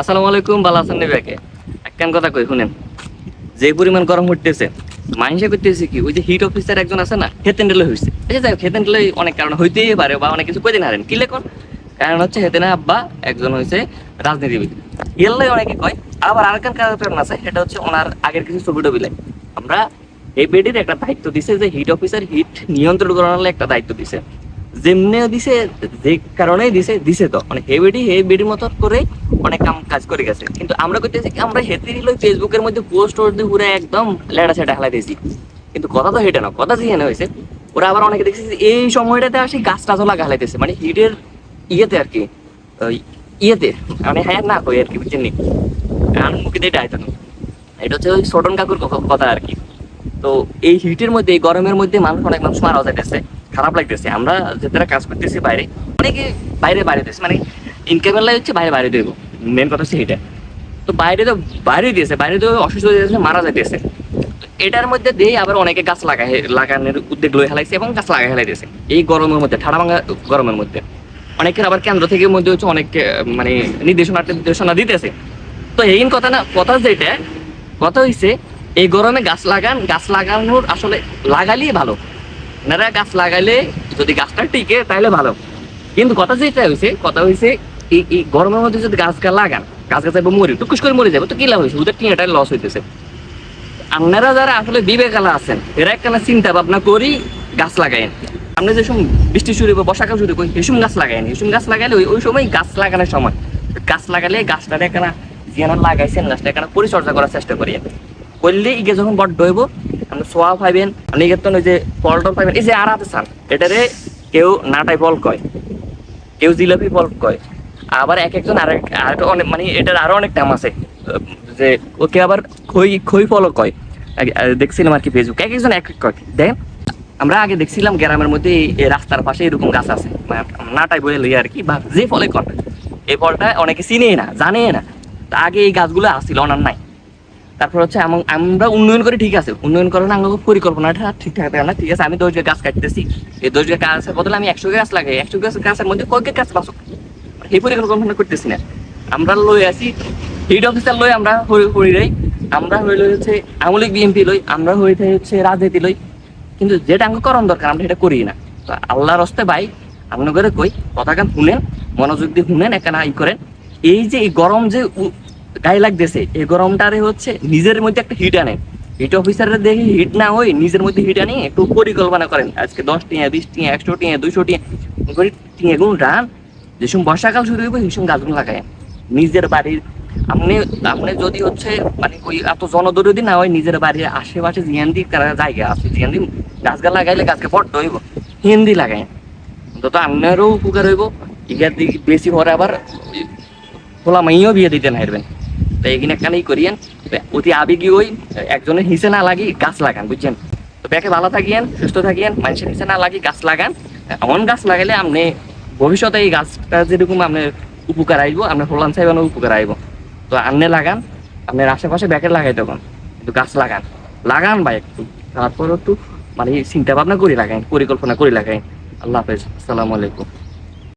আসসালামু আলাইকুম, ভালো আছেন নি ব্যাকে একখান কথা কই, শুনেন। যে পরিমাণ গরম উঠতেছে মাইনসে করতেছে কি, ওই যে হিট অফিসার একজন আছে না হেতেন্ডেলে হয়েছে আচ্ছা যাই হেতেন্ডেলে অনেক কারণ হইতেই পারে বা অনেক কিছু কই দিন হারেন কি লেখন কারণ হচ্ছে হেতেনা আব্বা, একজন হয়েছে রাজনীতিবিদ। এলাই অনেকে কয়, আবার আরেকখান কারণ আছে সেটা হচ্ছে ওনার আগের কিছু ছবি টবি আমরা এই বেডির একটা দায়িত্ব দিছে যে হিট অফিসার হিট নিয়ন্ত্রণ করার একটা দায়িত্ব দিছে। যেমনিও দিছে, যে কারণেই দিছে দিছে তো। মানে হেবেডি হেবেডির মতো করে অনেক কাম কাজ করে গেছে। কিন্তু আমরা করতেছি কি, আমরা হেতে দিল ফেসবুকের মধ্যে পোস্ট টোস্ট দিয়ে পুরো একদম লেডা সেটা হেলাই দিয়েছি। কিন্তু কথা তো হেটে না, কথা যেখানে হয়েছে। ওরা আবার অনেকে দেখছি এই সময়টাতে আসি গাছ টাছও লাগা হেলাইতেছে মানে হিটের ইয়েতে আর কি ইয়েতে মানে হ্যাঁ না কই আর কি, বুঝছেন নি? কারণ মুখে দিয়ে ডাইতো না। এটা হচ্ছে ওই ছোটন কাকুর কথা আর কি। তো এই হিটের মধ্যে, এই গরমের মধ্যে মানুষ, অনেক মানুষ মারা যাইতেছে। খারাপ লাগতেছে। আমরা যেটা কাজ করতেছি বাইরে, অনেকে বাইরে বাইরে দিয়েছে। মানে ইনকামের লাই হচ্ছে বাইরে বাইরে দেবো। মেন কথা হচ্ছে এটা তো বাইরে তো বাইরে দিয়েছে, বাইরে তো অসুস্থ হয়ে যাচ্ছে মারা যাইতেছে। এটার মধ্যে দিয়ে আবার অনেকে গাছ লাগায়, লাগানোর উদ্যোগ লয়ে হেলাইছে এবং গাছ লাগাই হেলাই দিয়েছে এই গরমের মধ্যে ঠাড়া ভাঙা গরমের মধ্যে। অনেকের আবার কেন্দ্র থেকে মধ্যে হচ্ছে অনেক মানে নির্দেশনা নির্দেশনা দিতেছে। তো এই কথা না, কথা যেটা, কথা হইছে, এই গরমে গাছ লাগান, গাছ লাগানোর আসলে লাগালেই ভালো। আপনারা গাছ লাগাইলে যদি গাছটা টিকে, তাহলে ভালো। কিন্তু কথা যেটা হয়েছে কথা হয়েছে এই গরমের মধ্যে যদি গাছ গা লাগান, গাছ গাছ মরি টুকুস করে মরে যাবে, তো কি লাভ হয়েছে ওদের টিয়াটাই লস হইতেছে। আপনারা যারা আসলে বিবেকালা আছেন, এরা একখানা চিন্তা ভাবনা করি গাছ লাগাইন আপনি যে সময় বৃষ্টি শুরু হবে বর্ষাকাল শুরু করি হেসুম গাছ লাগাইন হেসুম গাছ লাগাইলে ওই সময় গাছ লাগানোর সময়। গাছ লাগালে গাছটা একখানা জিয়ানা লাগাইছেন গাছটা একখানা পরিচর্যা করার চেষ্টা করি করলে ইগে যখন বড্ড হইব সোয়া পাইবেন তো ওই যে ফল টল পাইবেন এই যে আর হাতে চান এটারে কেউ নাটাই ফল কয়। কেউ জিলাপি ফল কয়। আবার এক একজন আর আর অনেক মানে এটার আরও অনেক নাম আছে, যে ওকে আবার খই খই ফলও কয়। দেখছিলাম আর কি ফেসবুক এক একজন এক এক কয়। দেখেন আমরা আগে দেখছিলাম গ্রামের মধ্যে এই- এই রাস্তার পাশে এরকম গাছ আছে মানে নাটাই বলে লই আর কি, বা যে ফলে কর। এই ফলটা অনেকে চিনেই না, জানেই না। আগে এই গাছগুলো আসছিল ওনার নাই। তারপর হচ্ছে আমরা উন্নয়ন করে, ঠিক আছে। উন্নয়ন করার আমাকে পরিকল্পনাটা ঠিকঠাক থাকে না, ঠিক আছে? আমি দশ গাছ কাটতেছি। এই দশ গাছের বদলে আমি একশো গাছ লাগাই। একশো গাছ গাছের মধ্যে কয়েক গাছ বাঁচক এই পরিকল্পনা করতেছি না। আমরা লই আসি হিড অফিসার লই আমরা হই যাই আমরা হইলে হচ্ছে আমলিক বিএমপি লই। আমরা হইতে হচ্ছে রাজনীতি লই। কিন্তু যেটা আমাকে করণ দরকার, আমরা এটা করি না। তো আল্লাহর হস্তে ভাই আপনার করে কই? কথা কান শুনেন, মনোযোগ দিয়ে শুনেন, একটা ই করেন। এই যে এই গরম যে গায়ে লাগতেছে। এই গরমটারে হচ্ছে নিজের মধ্যে একটা হিট আনেন। হিট অফিসারের দেখে হিট না হই নিজের মধ্যে হিট আনি একটু পরিকল্পনা করেন। আজকে দশ টিয়া, বিশ টিয়া, একশো টিয়া, দুইশো টিয়া করে টিয়া গুণ রান, যে সময় বর্ষাকাল শুরু হইব, সেই সময় গাছগুলো লাগায় নিজের বাড়ির আপনি আপনি যদি হচ্ছে মানে ওই এত জনদরদি না হয়, নিজের বাড়ির আশেপাশে জিয়ান্দি জায়গা আছে। জিয়ান্দি গাছ গা লাগাইলে গাছকে বড্ড হইব। হিন্দি লাগায়। তো আপনারও উপকার হইব। ইগার দিকে বেশি পরে আবার খোলা মাইও বিয়ে দিতে না তো এখানে একখানেই করিয়েন। অতি আবেগী ওই একজনের হিসে না লাগি গাছ লাগান, বুঝছেন? তো ব্যাকে ভালো থাকিয়েন, সুস্থ থাকিয়েন, মানুষের হিসে না লাগি গাছ লাগান। এমন গাছ লাগাইলে আপনি ভবিষ্যতে এই গাছটা যেরকম আপনার উপকার আইব, আপনার ফলান চাইবানো উপকার আইব। তো আপনি লাগান, আপনার আশেপাশে ব্যাকে লাগাই তখন কিন্তু গাছ লাগান। লাগান ভাই একটু, তারপর একটু মানে চিন্তা ভাবনা করে লাগাইন, পরিকল্পনা করে লাগাইন। আল্লাহ হাফেজ, আসসালামু আলাইকুম।